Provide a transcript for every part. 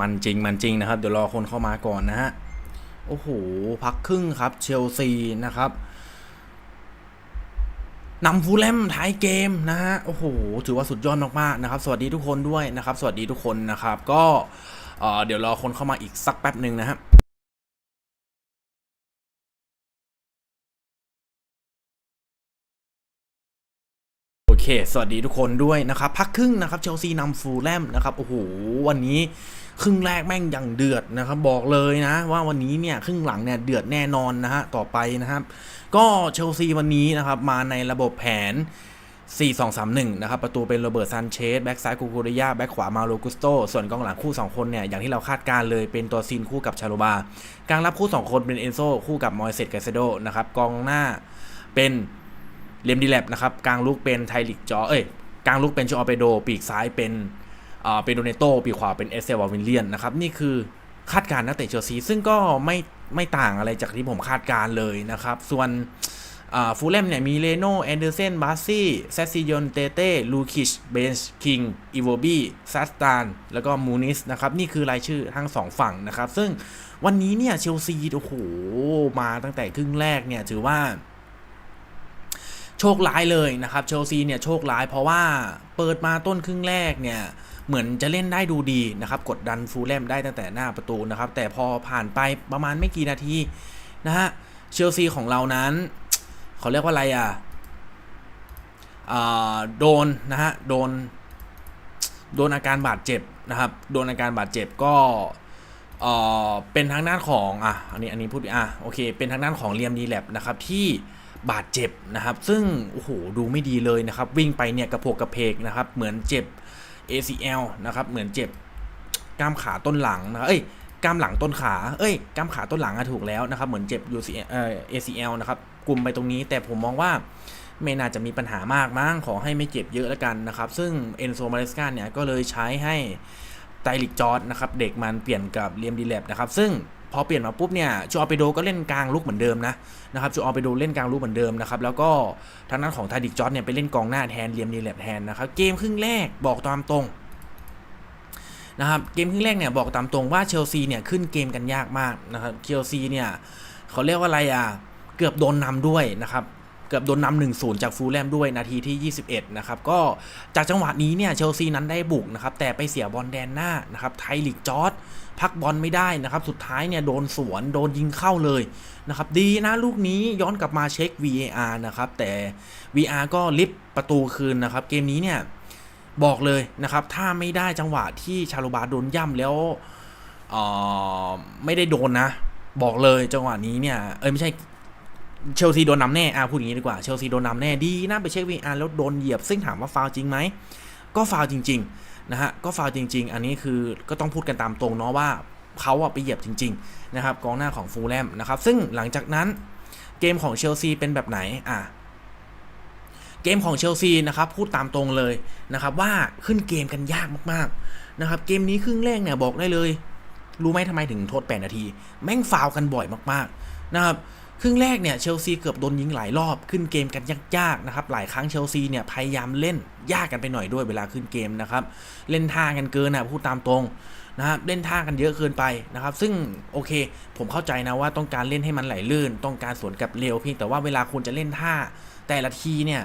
มันจริงมันจริงนะครับ เดี๋ยวรอคนเข้ามาก่อนนะฮะ โอ้โห พักครึ่งครับ เชลซีนะครับนำฟูลแลมท้ายเกมนะฮะ โอ้โห ถือว่าสุดยอดมากๆนะครับ สวัสดีทุกคนด้วยนะครับ สวัสดีทุกคนนะครับ ก็เดี๋ยวรอคนเข้ามาอีกสักแป๊บหนึ่งนะฮะโอเคสวัสดีทุกคนด้วยนะครับ พักครึ่งนะครับ เชลซีนำฟูลแลมนะครับ โอ้โห วันนี้ ครึ่งแรกแม่งอย่างเดือดนะครับบอกเลยนะ ว่าวันนี้เนี่ยครึ่งหลังเนี่ยเดือดแน่นอนนะฮะต่อไปนะครับ ก็เชลซีวันนี้นะครับมาในระบบแผน 4-2-3-1 นะครับ ประตูเป็นโรเบิร์ตซันเชส แบ็กซ้ายคูคูริยา แบ็กขวามาโลกุสโต ส่วนกองหลังคู่ 2 คนเนี่ย อย่างที่เราคาดการเลยเป็นตัวซีนคู่กับชาโลบา กลางรับคู่ 2 คนเป็นเอนโซคู่กับมอยเซตไกเซโดนะครับ กองหน้าเป็นเลมดีแลบนะครับ กลางลุกเป็นไทลิกจอ เอ้ย กลางลุกเป็นชอเปโด ปีกซ้ายเป็น เป็นโดเนโตปีขวาเป็นเอเซวาวินเลียนนะครับนี่คือคาดการณ์นักเตะเชลซีซึ่งก็ไม่ไม่ต่างอะไรจากที่ผมคาดการณ์เลยนะครับ ส่วนฟูลแลมเนี่ยมีเลโนแอนเดอร์เซนบาซี่เซซิยอนเตเต้ลูคิชเบนช์คิงอีโวบี้ซัสตานแล้วก็มูนิสนะครับ นี่คือรายชื่อทั้งสองฝั่งนะครับ ซึ่งวันนี้เนี่ยเชลซีโอ้โห มาตั้งแต่ครึ่งแรกเนี่ยถือว่า โชคร้ายเลยนะครับเชลซีเนี่ยโชคร้ายเพราะว่าเปิดมาต้นครึ่งแรกเนี่ย เหมือนจะเล่นได้ดูดีนะครับกดดันฟูลแลมได้ตั้งแต่หน้าประตูนะครับแต่พอผ่านไปประมาณไม่กี่นาทีนะฮะเชลซีของเรานั้นเขาเรียกว่าอะไรอะอ่าโดนนะฮะโดนโดนอาการบาดเจ็บนะครับโดนอาการบาดเจ็บก็เอ่อเป็นทางด้านของอะอันนี้อันนี้พูดอะโอเคเป็นทางด้านของเลียมดีแลบนะครับที่บาดเจ็บนะครับ ซึ่งโอ้โหดูไม่ดีเลยนะครับ วิ่งไปเนี่ยกระโปกกระเพกนะครับ เหมือนเจ็บ ACL นะครับ เหมือนเจ็บกล้ามขาต้นหลังนะเอ้ยกล้ามหลังต้นขา เอ้ยกล้ามขาต้นหลังอะถูกแล้วนะครับ เหมือนเจ็บ UCL เอ่อ ACL นะครับกลุ่มไปตรงนี้ แต่ผมมองว่าไม่น่าจะมีปัญหามากมั้งขอให้ไม่เจ็บเยอะแล้วกันนะครับ ซึ่งเอนโซมาเลสกาเนี่ยก็เลยใช้ให้ไตลิกจอร์ดนะครับ เด็กมันเปลี่ยนกับเลียมดีแลบนะครับ ซึ่ง พอเปลี่ยนมาปุ๊บเนี่ยจูออเปโดก็เล่นกลางลุกเหมือนเดิมนะนะครับจูออเปโดเล่นกลางลุกเหมือนเดิมนะครับแล้วก็ทางด้านของทาดิกจอร์ดเนี่ยไปเล่นกองหน้าแทนเลียมนีแลบแทนนะครับเกมครึ่งแรกบอกตามตรงนะครับเกมครึ่งแรกเนี่ยบอกตามตรงว่าเชลซีเนี่ยขึ้นเกมกันยากมากนะครับเชลซีเนี่ยเขาเรียกว่าอะไรอะเกือบโดนนำด้วยนะครับ เกือบโดนนำหนึ่งศูนย์จากฟูลแลมด้วยนาทีที่ 21 นะครับ ก็จากจังหวะนี้เนี่ยเชลซีนั้นได้บุกนะครับ แต่ไปเสียบอลแดนหน้านะครับไทลิกจอร์ดพักบอลไม่ได้นะครับ สุดท้ายเนี่ยโดนสวนโดนยิงเข้าเลยนะครับ ดีนะลูกนี้ย้อนกลับมาเช็ค VAR นะครับ แต่ VR ก็ลิฟประตูคืนนะครับ เกมนี้เนี่ยบอกเลยนะครับ ถ้าไม่ได้จังหวะที่ชาโลบาโดนย่ำแล้วไม่ได้โดนนะ บอกเลยจังหวะนี้เนี่ย เอ้ยไม่ใช่ เชลซีโดนนำแน่อะพูดอย่างนี้ดีกว่า เชลซีโดนนำแน่ดีนะไปเช็ควีอาร์แล้วโดนเหยียบ ซึ่งถามว่าฟาวจริงไหม ก็ฟาวจริง ๆ นะฮะ ก็ฟาวจริง ๆ อันนี้คือก็ต้องพูดกันตามตรงเนาะว่าเขาอะไปเหยียบจริง ๆ นะครับ กองหน้าของฟูลแลมนะครับ ซึ่งหลังจากนั้นเกมของเชลซีเป็นแบบไหน อะ เกมของเชลซีนะครับพูดตามตรงเลยนะครับว่าขึ้นเกมกันยากมากๆนะครับเกมนี้ครึ่งแรกเนี่ยบอกได้เลย รู้ไหมทำไมถึงโทษ8นาที แม่งฟาวกันบ่อยมากๆนะครับ ครึ่งแรกเนี่ยเชลซีเกือบโดนยิงหลายรอบขึ้นเกมกันยากๆนะครับหลายครั้งเชลซีเนี่ยพยายามเล่นยากกันไปหน่อยด้วยเวลาขึ้นเกมนะครับเล่นท่ากันเกินนะพูดตามตรงนะครับเล่นท่ากันเยอะเกินไปนะครับ ซึ่งโอเค ผมเข้าใจนะว่าต้องการเล่นให้มันไหลลื่น ต้องการสวนกับเร็วเพียงแต่ว่าเวลาคุณจะเล่นท่าแต่ละทีเนี่ย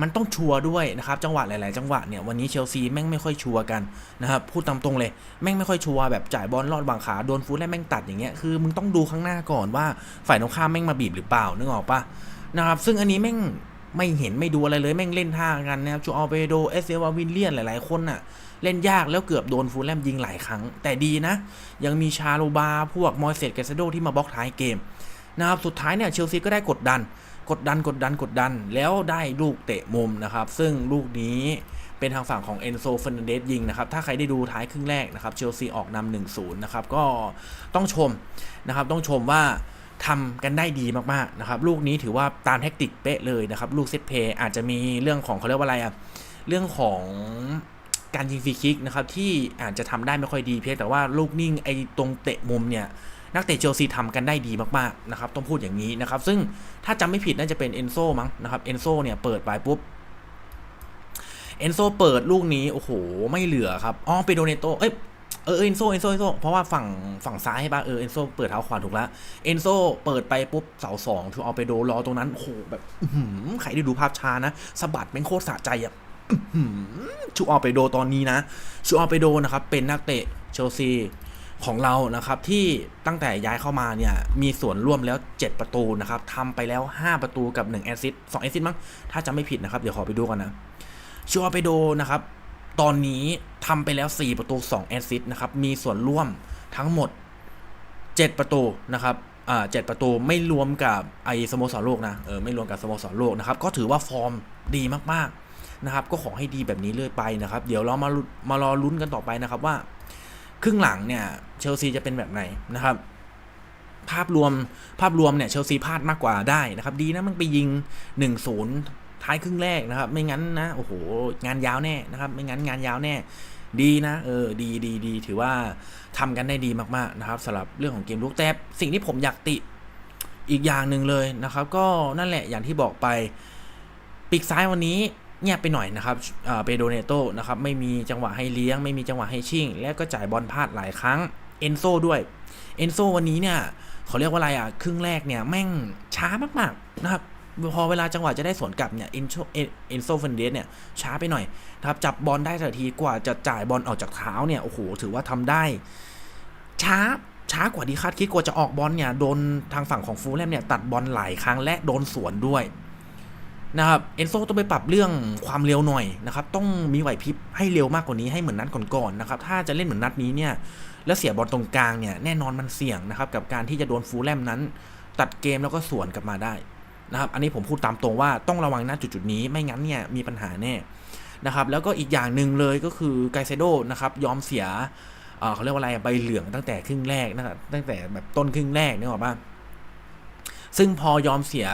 มันต้องชัวร์ด้วยนะครับจังหวะหลาย ๆ จังหวะเนี่ยวันนี้เชลซีแม่งไม่ค่อยชัวร์กันนะครับพูดตามตรงเลยแม่งไม่ค่อยชัวร์แบบจ่ายบอลลอดบางขาโดนฟูลแล้วแม่งตัดอย่างเงี้ยคือมึงต้องดูข้างหน้าก่อนว่าฝ่ายตรงข้ามแม่งมาบีบหรือเปล่านึกออกปะนะครับซึ่งอันนี้แม่งไม่เห็นไม่ดูอะไรเลยแม่งเล่นท่ากันนะครับจูออเปโดเอสเซวาวินเลียนหลาย ๆ คนน่ะเล่นยากแล้วเกือบโดนฟูลแลมยิงหลายครั้ง แต่ดีนะ ยังมีชาโลบาพวกมอยเซตเกสโดที่มาบล็อกท้ายเกมนะครับสุดท้ายเนี่ยเชลซีก็ได้กดดัน กดดันกดดันกดดัน แล้วได้ลูกเตะมุมนะครับ ซึ่งลูกนี้เป็นทางฝั่งของเอนโซเฟนเดสยิงนะครับ ถ้าใครได้ดูท้ายครึ่งแรกนะครับเชลซีออกนำหนึ่งศูนย์นะครับ ก็ต้องชมนะครับ ต้องชมว่าทำกันได้ดีมากๆนะครับ ลูกนี้ถือว่าตามแท็กติกเป๊ะเลยนะครับ ลูกเซตเพย์อาจจะมีเรื่องของเขาเรียกว่าอะไรอะเรื่องของการยิงฟรีคิกนะครับที่อาจจะทำได้ไม่ค่อยดีเพียงแต่ว่าลูกนิ่งไอ้ตรงเตะมุมเนี่ย นักเตะเชลซีทำกันได้ดีมากๆนะครับต้องพูดอย่างนี้นะครับ ซึ่งถ้าจำไม่ผิดน่าจะเป็นเอนโซมั้งนะครับเอนโซเนี่ยเปิดไปปุ๊บเอนโซเปิดลูกนี้โอ้โห ไม่เหลือครับอ๋อเปโดเนโตเอ้ยเออเอนโซเอนโซเอนโซเพราะว่าฝั่งฝั่งซ้ายใช่ปะเออเอนโซเปิดเท้าขวาถูกแล้วเอนโซเปิดไปปุ๊บเสาสองทูเอาไปโดรอตรงนั้นโอ้โหแบบหือใครได้ดูภาพช้านะสะบัดแม่งโคตรสะใจอะชูออไปโดตอนนี้นะชูออไปโดนะครับเป็นนักเตะเชลซี ของเรานะครับที่ตั้งแต่ย้ายเข้ามาเนี่ยมีส่วนร่วมแล้ว 7 ประตูนะครับทำไปแล้ว 5 ประตูกับ 1 แอซิสต์2แอซิสมั้งถ้าจำไม่ผิดนะครับ เดี๋ยวขอไปดูกันนะชูออไปโดนะครับ ตอนนี้ทำไปแล้ว 4 ประตู 2 แอซิสนะครับมีส่วนร่วมทั้งหมด 7 ประตูนะครับอ่าเประตูไม่รวมกับไอสโมสรโลกนะเออไม่รวมกับสโมสรโลกนะครับก็ถือว่าฟอร์มดีมากๆนะครับก็ขอให้ดีแบบนี้เรื่อยไปนะครับ เดี๋ยวเรามามารอลุ้นกันต่อไปนะครับว่า ครึ่งหลังเนี่ยเชลซีจะเป็นแบบไหนนะครับภาพรวมภาพรวมเนี่ยเชลซีพลาดมากกว่าได้นะครับ ดีนะมันไปยิง 1-0 ท้ายครึ่งแรกนะครับ ไม่งั้นนะโอ้โหงานยาวแน่นะครับ ไม่งั้นงานยาวแน่ ดีนะ เออดีดีดีถือว่าทำกันได้ดีมากๆนะครับสำหรับเรื่องของเกมลุกแต่สิ่งที่ผมอยากติอีกอย่างหนึ่งเลยนะครับ ก็นั่นแหละอย่างที่บอกไปปีกซ้ายวันนี้ เงียบไปหน่อยนะครับเปโดเนโตนะครับไม่มีจังหวะให้เลี้ยง ไม่มีจังหวะให้ชิ่ง แล้วก็จ่ายบอลพลาดหลายครั้งเอนโซด้วยเอนโซวันนี้เนี่ยเขาเรียกว่าอะไรอะครึ่งแรกเนี่ยแม่งช้ามากๆนะครับพอเวลาจังหวะจะได้สวนกลับเนี่ยเอนโซเอนโซเฟนเดสเนี่ยช้าไปหน่อยนะครับจับบอลได้ทันทีกว่าจะจ่ายบอลออกจากเท้าเนี่ยโอ้โหถือว่าทำได้ ช้าช้ากว่าที่คาดคิดกว่าจะออกบอลเนี่ยโดนทางฝั่งของฟูลแลมเนี่ยตัดบอลหลายครั้งและโดนสวนด้วย นะครับเอนโซต้องไปปรับเรื่องความเร็วหน่อยนะครับ ต้องมีไหวพริบให้เร็วมากกว่านี้ให้เหมือนนัดก่อนๆนะครับ ถ้าจะเล่นเหมือนนัดนี้เนี่ย แล้วเสียบอลตรงกลางเนี่ยแน่นอนมันเสี่ยงนะครับ กับการที่จะโดนฟูลแลมนั้น ตัดเกมแล้วก็สวนกลับมาได้นะครับ อันนี้ผมพูดตามตรงว่าต้องระวังณจุดๆนี้ไม่งั้นเนี่ยมีปัญหาแน่นะครับ แล้วก็อีกอย่างหนึ่งเลยก็คือไกเซโดนะครับยอมเสียเขาเรียกว่าอะไรใบเหลืองตั้งแต่ครึ่งแรกนะครับตั้งแต่แบบต้นครึ่งแรกนี่หรอป่ะซึ่งพอยอมเสีย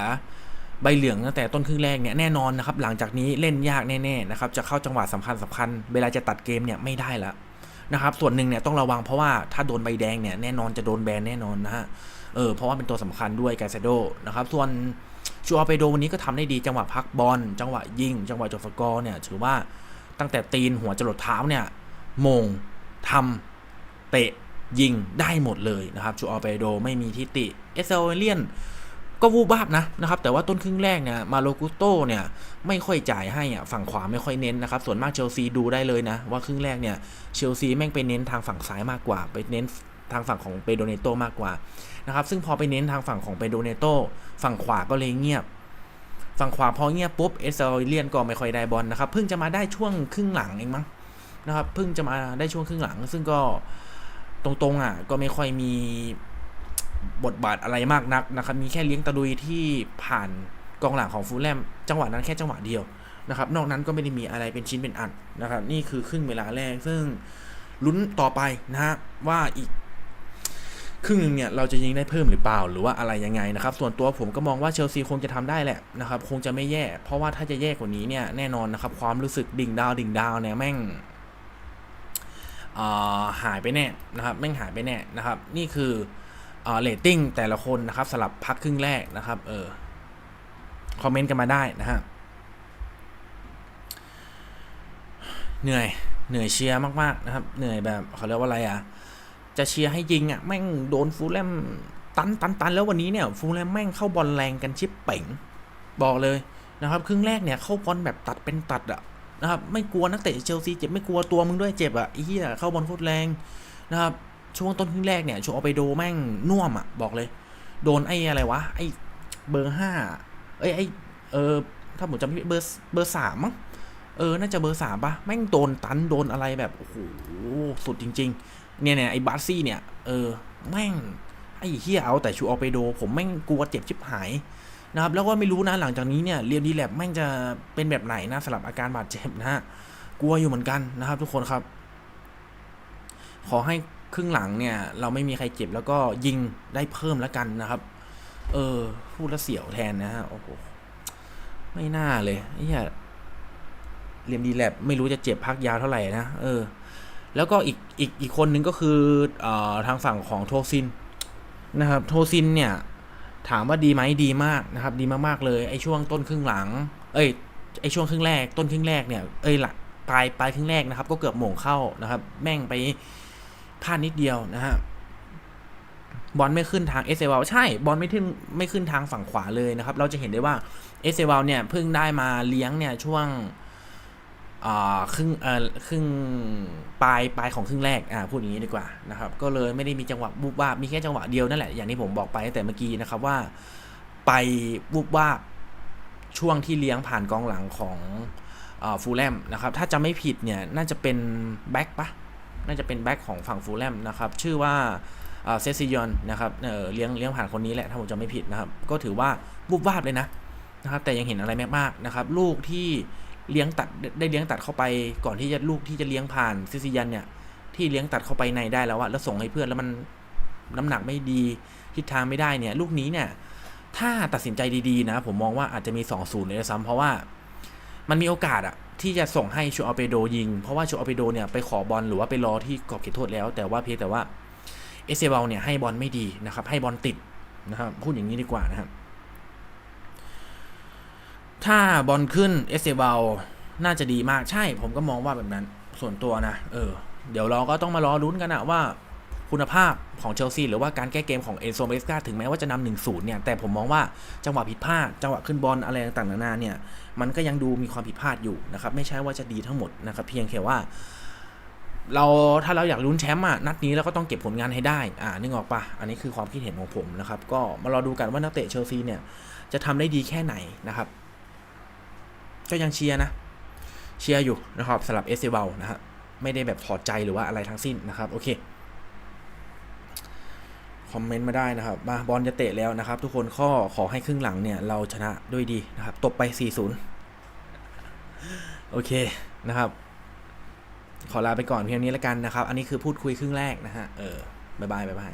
ใบเหลืองตั้งแต่ต้นครึ่งแรกเนี่ยแน่นอนนะครับหลังจากนี้เล่นยากแน่ๆนะครับจะเข้าจังหวะสำคัญสำคัญเวลาจะตัดเกมเนี่ยไม่ได้ละนะครับส่วนหนึ่งเนี่ยต้องระวังเพราะว่าถ้าโดนใบแดงเนี่ยแน่นอนจะโดนแบนแน่นอนนะฮะเออเพราะว่าเป็นตัวสำคัญด้วยไกเซโดนะครับส่วนชัวเปโดวันนี้ก็ทำได้ดีจังหวะพักบอลจังหวะยิง จังหวะจบสกอร์เนี่ยถือว่าตั้งแต่ตีนหัวจรดเท้าเนี่ยมงทำเตะยิงได้หมดเลยนะครับชูออเปโดไม่มีทิติเอสเซลเลียน ก็วูบาบนะนะครับ แต่ว่าต้นครึ่งแรกเนี่ยมาโลกุโตเนี่ยไม่ค่อยจ่ายให้อะฝั่งขวาไม่ค่อยเน้นนะครับ ส่วนมากเชลซีดูได้เลยนะ ว่าครึ่งแรกเนี่ยเชลซีแม่งไปเน้นทางฝั่งซ้ายมากกว่า ไปเน้นทางฝั่งของเปโดเนโตมากกว่านะครับ ซึ่งพอไปเน้นทางฝั่งของเปโดเนโตฝั่งขวาก็เลยเงียบ ฝั่งขวาพอเงียบปุ๊บเอสเซอเลียนก็ไม่ค่อยได้บอลนะครับ เพิ่งจะมาได้ช่วงครึ่งหลังเองมั้งนะครับ เพิ่งจะมาได้ช่วงครึ่งหลัง ซึ่งก็ตรงๆอะก็ไม่ค่อยมี บทบาทอะไรมากนักนะครับ มีแค่เลี้ยงตะลุยที่ผ่านกองหลังของฟูลแลมจังหวะนั้นแค่จังหวะเดียวนะครับ นอกนั้นก็ไม่ได้มีอะไรเป็นชิ้นเป็นอันนะครับ นี่คือครึ่งเวลาแรกซึ่งลุ้นต่อไปนะฮะว่าอีกครึ่งนึงเนี่ยเราจะยิงได้เพิ่มหรือเปล่าหรือว่าอะไรยังไงนะครับ ส่วนตัวผมก็มองว่าเชลซีคงจะทำได้แหละนะครับ คงจะไม่แย่ เพราะว่าถ้าจะแย่กว่านี้เนี่ยแน่นอนนะครับ ความรู้สึกดิ่งดาวดิ่งดาวเนี่ยแม่งหายไปแน่นะครับแม่งหายไปแน่นะครับ นี่คือ เรตติ้งแต่ละคนนะครับสลับพักครึ่งแรกนะครับเออคอมเมนต์กันมาได้นะฮะเหนื่อยเหนื่อยเชียร์มากๆนะครับ เหนื่อยแบบเขาเรียกว่าอะไรอะ จะเชียร์ให้ยิงอะแม่งโดนฟูลแลมตันตันตันแล้ววันนี้เนี่ย ฟูลแลมแม่งเข้าบอลแรงกันชิปเป่ง บอกเลยนะครับ ครึ่งแรกเนี่ยเข้าบอลแบบตัดเป็นตัดอะนะครับ ไม่กลัวนักเตะเชลซีเจ็บไม่กลัวตัวมึงด้วยเจ็บอะอ้เหี้ยเข้าบอลโคตรแรงนะครับ ช่วงต้นครึ่งแรกเนี่ยโชว์ไปโดแม่งน่วมอะบอกเลย โดนไอ้อะไรวะไอ้เบอร์ห้าเอ้ยไอ้เออถ้าผมจำไม่ผิดเบอร์เบอร์สามมั้งเออ น่าจะเบอร์สามปะแม่งโดนตันโดนอะไรแบบ โอ้โห สุดจริง ๆ เนี่ยเนี่ยไอ้บาร์ซี่เนี่ย เออ แม่ง ไอ้เฮียเอาแต่ชูออไปโด ผมแม่งกลัวเจ็บชิบหายนะครับ แล้วก็ไม่รู้นะหลังจากนี้เนี่ยเรียนดีแลบแม่งจะเป็นแบบไหนนะสำหรับอาการบาดเจ็บนะฮะ กลัวอยู่เหมือนกันนะครับทุกคนครับ ขอให้ ครึ่งหลังเนี่ย เราไม่มีใครเจ็บแล้วก็ยิงได้เพิ่มแล้วกันนะครับ เออพูดแล้วเสียวแทนนะฮะโอ้โหไม่น่าเลยไอ้เหี้ยเรียนดีแลบไม่รู้จะเจ็บพักยาวเท่าไหร่นะเออ แล้วก็อีกอีกอีกคนนึงก็คืออทางฝั่งของโทซินนะครับ โทซินเนี่ย ถามว่าดีไหมดีมากนะครับ ดีมากๆเลยไอ้ช่วงต้นครึ่งหลัง เอ้ยไอ้ช่วงครึ่งแรก ต้นครึ่งแรกเนี่ยเอ้ยหลักปลายปลายครึ่งแรกนะครับ ก็เกือบหม่งเข้านะครับ แม่งไป พลาดนิดเดียวนะฮะบอลไม่ขึ้นทางเอสเซวใช่บอลไม่ขึ้นไม่ขึ้นทางฝั่งขวาเลยนะครับ เราจะเห็นได้ว่าเอสเซวเนี่ยเพิ่งได้มาเลี้ยงเนี่ยช่วงครึ่งเอ่อครึ่งปลายปลายของครึ่งแรกอ่าพูดอย่างนี้ดีกว่านะครับ ก็เลยไม่ได้มีจังหวะบุบวาบมีแค่จังหวะเดียวนั่นแหละอย่างที่ผมบอกไปแต่เมื่อกี้นะครับว่า ไปบุบวาบช่วงที่เลี้ยงผ่านกองหลังของฟูลแลมนะครับ ถ้าจะไม่ผิดเนี่ยน่าจะเป็นแบ็กปะ น่าจะเป็นแบ็กของฝั่งฟูลแลมนะครับ ชื่อว่าเซซิยอนนะครับเเลี้ยงเลี้ยงผ่านคนนี้แหละถ้าผมจำไม่ผิดนะครับ ก็ถือว่าบุบวาบเลยนะนะครับ แต่ยังเห็นอะไรไม่มากนะครับ ลูกที่เลี้ยงตัดได้เลี้ยงตัดเข้าไป ก่อนที่จะลูกที่จะเลี้ยงผ่านเซซิยันเนี่ยที่เลี้ยงตัดเข้าไปในได้แล้วอะแล้วส่งให้เพื่อนแล้วมันน้ำหนักไม่ดีทิศทางไม่ได้เนี่ย ลูกนี้เนี่ย ถ้าตัดสินใจดีๆนะ ผมมองว่าอาจจะมี2อศูนย์เลยซ้ำเพราะว่า มันมีโอกาสอะที่จะส่งให้ชูอัเปโดยิง เพราะว่าชูอัเปโดเนี่ยไปขอบอลหรือว่าไปรอที่กรอบเขตโทษแล้ว แต่ว่าเพียงแต่ว่าเอเซเบลเนี่ยให้บอลไม่ดีนะครับ ให้บอลติดนะครับพูดอย่างนี้ดีกว่านะครับ ถ้าบอลขึ้นเอเซเบลน่าจะดีมากใช่ ผมก็มองว่าแบบนั้นส่วนตัวนะ เออ เดี๋ยวเราก็ต้องมารอลุ้นกันนะว่า คุณภาพของเชลซีหรือว่าการแก้เกมของเอนโซเมสกาถึงแม้ว่าจะนำหนึ่งศูนย์เนี่ย แต่ผมมองว่าจังหวะผิดพลาด จังหวะขึ้นบอลอะไรต่างๆนานาเนี่ย มันก็ยังดูมีความผิดพลาดอยู่นะครับ ไม่ใช่ว่าจะดีทั้งหมดนะครับ เพียงแค่ว่า เราถ้าเราอยากลุ้นแชมป์อะนัดนี้เราก็ต้องเก็บผลงานให้ได้ อ่านึกออกปะอันนี้คือความคิดเห็นของผมนะครับ ก็มารอดูกันว่านักเตะเชลซีเนี่ยจะทำได้ดีแค่ไหนนะครับ ก็ยังเชียร์นะ เชียร์อยู่นะครับสำหรับเอสเซเบลนะครับไม่ได้แบบถอดใจหรือว่าอะไรทั้งสิ้นนะครับ โอเค คอมเมนต์มาได้นะครับ มาบอลจะเตะแล้วนะครับ ทุกคนข้อขอให้ครึ่งหลังเนี่ย เราชนะด้วยดีนะครับ ตบไป 4-0 โอเคนะครับ ขอลาไปก่อนเพียงนี้แล้วกันนะครับ อันนี้คือพูดคุยครึ่งแรกนะฮะ เออบายบายบายบาย